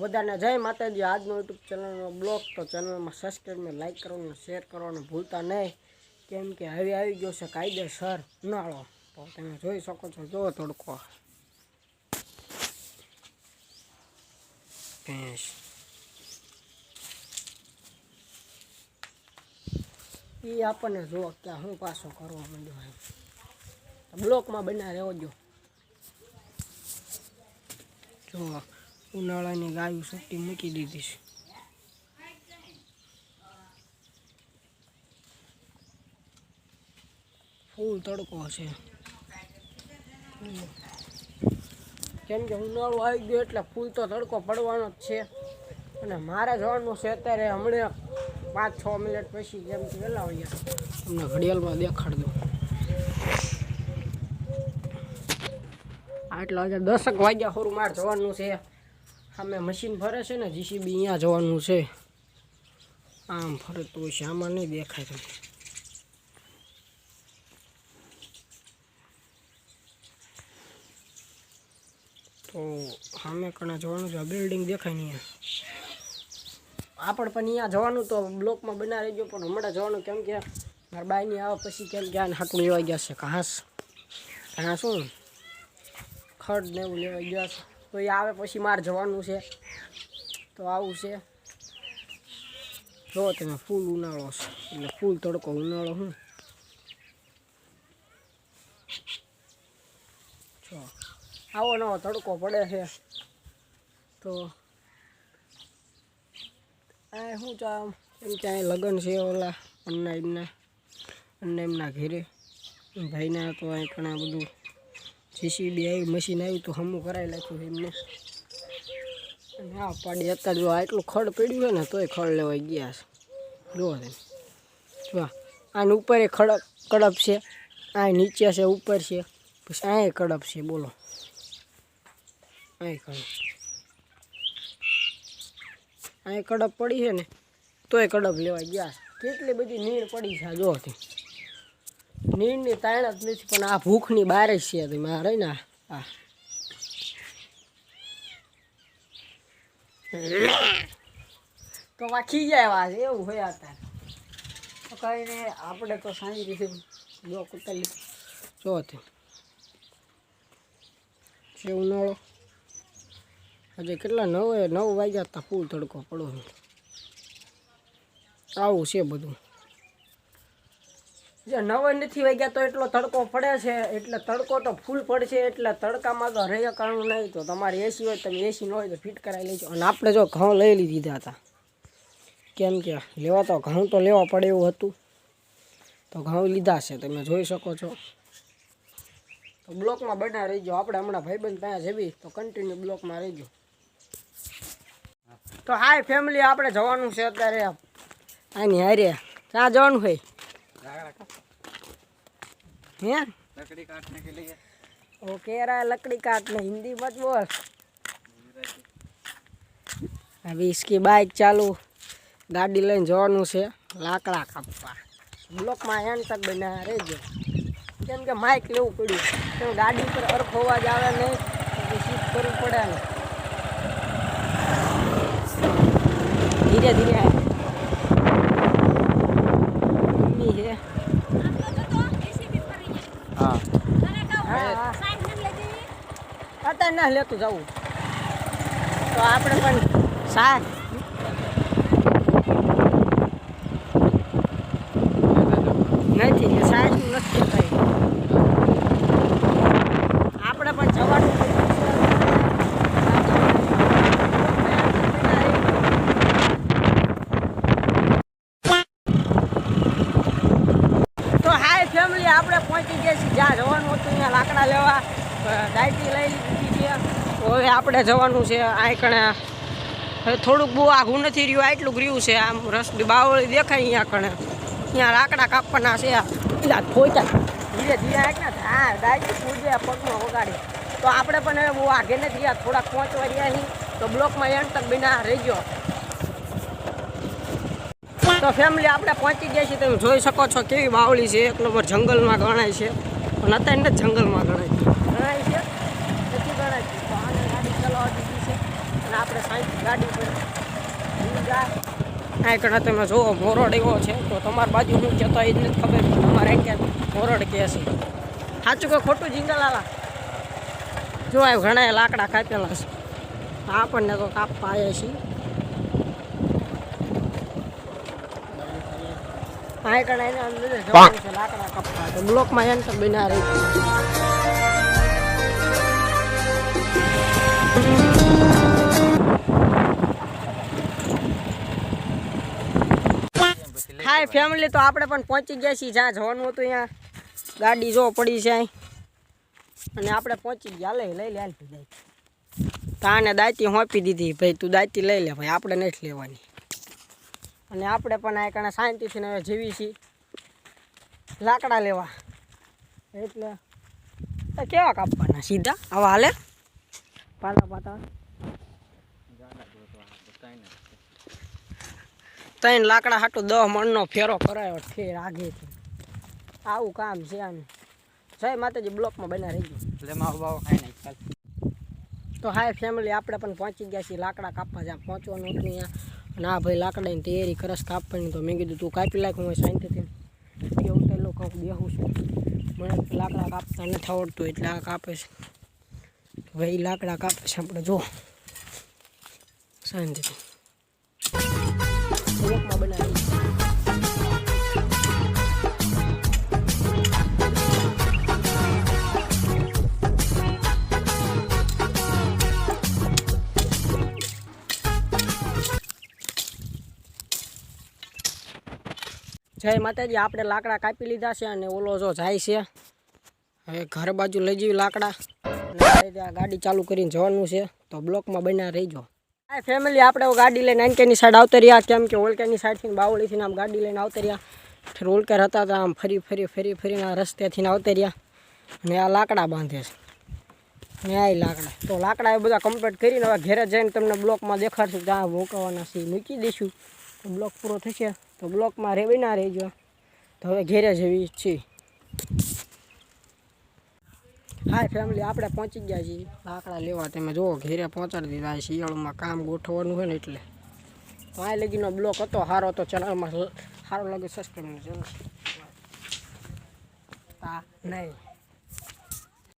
બધાને જય માતાજી. આજનો યુટ્યુબ ચેનલનો બ્લોગ તો ચેનલમાં સબસ્ક્રાઈબ લાઈક કરવાનું શેર કરવાનું ભૂલતા નહીં. કેમ કે હવે આવી ગયો છે કાયદેસર ઉનાળો. તો તમે જોઈ શકો છો જો તડકો ભેંસ. એ આપણને જો કે હું પાછો કરવા માંડ્યો બ્લોકમાં બના રહેવો જો જો ઉનાળાની ગાયું સુટ્ટી મૂકી દીધી છે. ફૂલ તડકો છે. કેમ કે ઉનાળો આવી ગયો એટલે ફૂલ તો તડકો પડવાનો જ છે. અને મારે જવાનું છે અત્યારે હમણાં પાંચ છ મિનિટ પછી જેમ કે વહેલા હોઈએ તમને ઘડિયાળમાં દેખાડ દઉં આટલા વાગ્યા દસક વાગ્યા ખરું માર જવાનું છે. સામે મશીન ફરે છે ને જીસીબી અહીંયા જવાનું છે. આમ ફરતું હોય છે આમાં નહીં દેખાય તમને. તો સામે કણા જવાનું છે બિલ્ડિંગ દેખાય નહીં આપણે પણ અહીંયા જવાનું તો બ્લોકમાં બના ગયો પણ હમણાં જવાનું કેમ કે મારા બાઈની આવે પછી કેમ કે આને હાટું લેવાઈ ગયા છે ઘાસ. ઘાસ શું? ખડ ને એવું લેવાઈ ગયા છે. તો એ આવે પછી મારે જવાનું છે. તો આવું છે. જો તમે ફૂલ ઉનાળો છે. એટલે ફૂલ તડકો ઉનાળો હું. જો. આવો નવો તડકો પડે છે. તો આ શું આમ? એમ કે અહીં લગ્ન છે ઓલા અન્ના એમના અન્ના એમના ઘેરે ભાઈના તો અહીં ઘણા બધું જીસીબી આવી, મશીન આવ્યું તો હમું કરાવી નાખ્યું એમને. અને હા પાડી અત્યારે જો આટલું ખડ પડ્યું હોય ને, તોય ખડ લેવાઈ ગયા છે. જુઓ તમે જો આને ઉપર એ ખડક, કડપ છે. આ નીચે છે, ઉપર છે. પછી આ કડપ છે, બોલો. આ કડપ. આ કડપ પડી છે ને, તોય કડપ લેવાઈ ગયા છે. કેટલી બધી નીર પડી છે, આ જો તે નીરની તાણ જ નથી, પણ આ ભૂખની બહાર જ છે તમે આ રહી ને આ. તો વાંચી જાય વાત એવું હોય અત્યારે. તો કઈ ને, આપણે તો સાંઈ રીતે જો કુતરી જો તે. છે ઉનાળો હજી કેટલા નવ નવ વાગ્યા હતા ફૂલ તડકો પડો આવું છે બધું. જે નવ નથી વાગ્યા તો એટલો તડકો પડે છે, એટલે તડકો તો ફૂલ પડશે, એટલે તડકામાં તો રહે કારણ નહીં. તો તમારે એસી હોય તમે એસી ન હોય તો ફિટ કરાવી લેજો. અને આપણે જો ઘઉં લઈ લીધા હતા. કેમ કે લેવા તો ઘઉં તો લેવા પડે એવું હતું. તો ઘઉં લીધા છે, તમે જોઈ શકો છો. તો બ્લોકમાં બના રહીજો. આપણે હમણાં ભાઈબંધ ત્યાં જવી તો કન્ટિન્યુ બ્લોકમાં રહીજો. તો હાય ફેમિલી આપણે જવાનું છે અત્યારે. આની હારે. ત્યાં જવાનું હોય? હે लकड़ी काटने के लिए ઓકે રા લકડી કાટ ને હિન્દી મત બોલ હવે इसकी બાઇક ચાલુ ગાડી લઈને જવાનું છે લાકડા કાપવા બ્લોકમાં એન તક બના રહેજો કેમ કે માઇક લેવું પડ્યું કેમ ગાડી પર અરખ અવાજ આવે નહીં તો શીટ કરવું પડે ને ધીરે ધીરે ના લેતું જવું. તો આપણે પણ સાર. નથી કે નથી કઈ આપણે પણ જવાનું તો હાય ફેમિલી આપણે પહોંચી ગયા છીએ. જ્યાં જવાનું હતું, ત્યાં લાકડા લેવા. ડાયટી લઈ લીધી. છે હવે આપણે જવાનું છે આ કણે. હવે થોડુંક બહુ આઘું નથી રહ્યું આટલું રહ્યું છે. આમ રસ બાવળી દેખાય અહીંયા કણે. ત્યાં લાકડા કાપવાના છે પેલા થોતા ધીરે ધીરે ને હા ડાયટી પૂજે પગમાં વગાડી. તો આપણે પણ હવે બહુ આગે નથી રહ્યા. થોડાક પહોંચવા રહ્યા નહીં તો બ્લોકમાં એન તક બિના રહેજો. તો ફેમિલી આપણે પહોંચી ગયા છીએ. તમે જોઈ શકો છો કેવી બાવળી છે. એક નંબર જંગલમાં ગણાય છે. પણ અત્યારે જંગલમાં ગણાય. ગણાય છે નથી ગણાય તો આને ગાડી ચલાવવા દીધી છે અને આપણે સાઈડ ગાડી આ કણા તમે જુઓ મોરડ એવો છે તો તમારી બાજુ શું તો એ જ નથી ખબર તમારે અમારે ક્યાં મોરડ કે છે. સાચું કે ખોટું જીંગલાલા જો આ ઘણા લાકડા કાપેલા છે. આપણને તો કાપવા આવ્યા છીએ. આ કણા એના અંદર જવાનું છે લાકડા કાપવા. તો બ્લોકમાં એન્ટર તો બના રહી લઈ હાય ફેમિલી તો આપણે પણ પહોંચી ગયા છીએ. જ્યાં જવાનું હતું ત્યાં. ગાડી જો પડી છે અને આપણે પહોંચી ગયા. લઈ લઈ લે, હાલ તાને દાંતી. હોંપી દીધી. ભાઈ, તું દાંતી લઈ લે, ભાઈ, આપણે નથી લેવાની. અને આપણે પણ આ કણે શાંતિથી હવે જીવી છીએ. લાકડા લેવા. એટલે કેવા કાપવાના? સીધા? આવા હાલે? પાતા પાતા. ત્રણ લાકડા હાટું દહ મણનો ફેરો કરાયો ઠેર આગેથી આવું કામ છે આનું. જય માતાજી બ્લોકમાં બના રહી ગયું તો હાય ફેમિલી આપણે પણ પહોંચી ગયા છીએ લાકડા કાપવા. જ્યાં પહોંચવાનું હતું અને આ ભાઈ લાકડાની તૈયારી કરસ કાપવાની. તો મેં કીધું તું કાપી લાખ હું શાંતિથી એ ઉતરેલો લોકો બેહું છું. મને લાકડા કાપતા નથી આવડતું એટલે આ કાપે છે. ભાઈ લાકડા કાપે છે આપણે જો. શાંતિથી. બ્લોકમાં બનાવી જય માતાજી, આપણે લાકડા કાપી લીધા છે અને ઓલો જો જાય છે, હવે ઘર બાજુ લઈ જઈએ લાકડા. ગાડી ચાલુ કરીને જવાનું છે, તો બ્લોકમાં બન્યા રહીજો. ફેમિલી આપણે ગાડી લઈને નાનકેની સાઈડ આવતા રહ્યા. કેમ કે ઓલકેની સાઈડથી બાવળીથી આમ ગાડી લઈને આવતા રહ્યા. ઓલકેર હતા તો આમ ફરી ફરી ફરી ફરીને રસ્તેથી આવતા રહ્યા. અને આ લાકડા બાંધે છે. ને આ લાકડા. તો લાકડા એ બધા કમ્પ્લીટ કરીને હવે ઘરે જઈને તમને બ્લોકમાં દેખાડશું ત્યાં મૂકવાના છે ઈ મૂકી દઈશું. તો બ્લોક પૂરો થશે. તો બ્લોકમાં રેવી ના રહેજો. તો હવે ઘેરે જવી છીએ હાય ફેમિલી આપણે પહોંચી ગયા છીએ. લાકડા લેવા તમે જુઓ, ઘેરે પહોંચાડી દીધા શિયાળુમાં કામ ગોઠવવાનું હોય ને એટલે. તો લગીનો બ્લોક હતો સારો તો ચેનલમાં સારો લાગે સબસ્ક્રાઈબ ચેનલ નહીં.